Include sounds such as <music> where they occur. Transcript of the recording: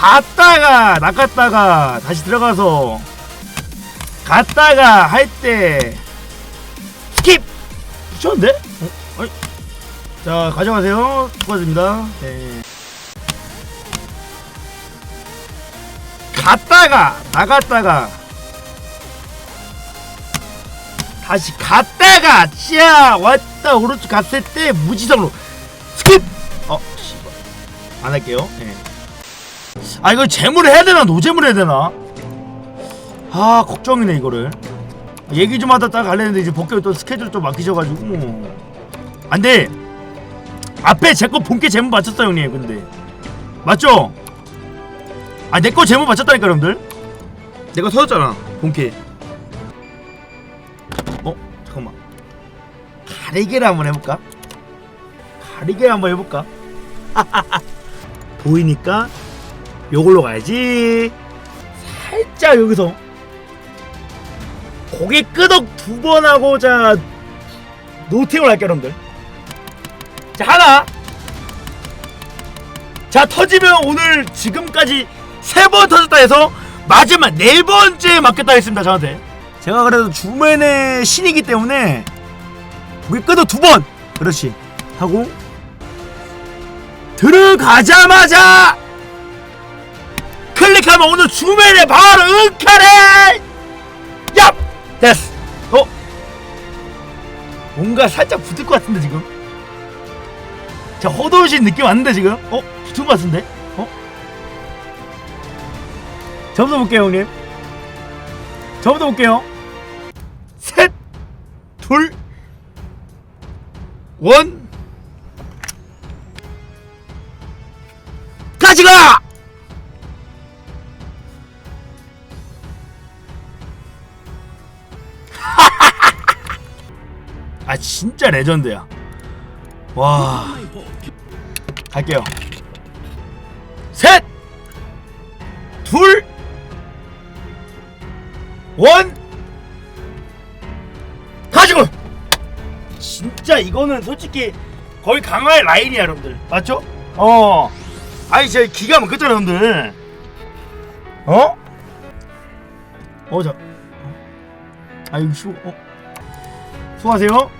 갔다가 나갔다가 다시 들어가서 갔다가 할 때 스킵 붙였는데? 어? 아니. 자 가져가세요 수고하셨습니다 네. 갔다가 나갔다가 다시 갔다가 cia 왔다 오른쪽 갔을 때 무지성으로 스킵 어 씨발 안 할게요 예. 아 이거 재물을 해야 되나? 노재물 해야 되나? 아 걱정이네 이거를. 얘기 좀 하다 딱 갈랬는데 이제 복귀 또 스케줄 좀 막히셔가지고. 안돼 앞에 제 거 본캐 재물 맞췄어 형님 근데. 맞죠? 아 내 거 재물 맞췄다니까 여러분들. 내가 터졌잖아 본캐 어 잠깐만. 가리개를 한번 해볼까? 가리개를 한번 해볼까? <laughs> 보이니까 요걸로 가야지. 살짝 여기서 고개 끄덕 두 번 하고 자 노팅을 할게요 여러분들. 자 하나. 자 터지면 오늘 지금까지 세 번 터졌다 해서 마지막 네 번째 맞겠다 했습니다 저한테. 제가 그래도 주맨의 신이기 때문에 고개 끄덕 두번. 그렇지. 하고 들어가자마자 오늘 주맨에 바로 응카레 얍! 됐어. 어? 뭔가 살짝 붙을 것 같은데 지금? 자 허도우신 느낌 왔는데 지금? 어? 붙은 것 같은데? 어? 저부터 볼게요 형님. 저부터 볼게요. 셋 둘원! 같이 가! 아 진짜 레전드야 와 갈게요 셋! 둘! 원! 가지고! 진짜 이거는 솔직히 거의 강화의 라인이야 여러분들 맞죠? 어 아니 진짜 기가 막혔잖아 여러분들 어? 어 자. 아이고 수 어. 수고하세요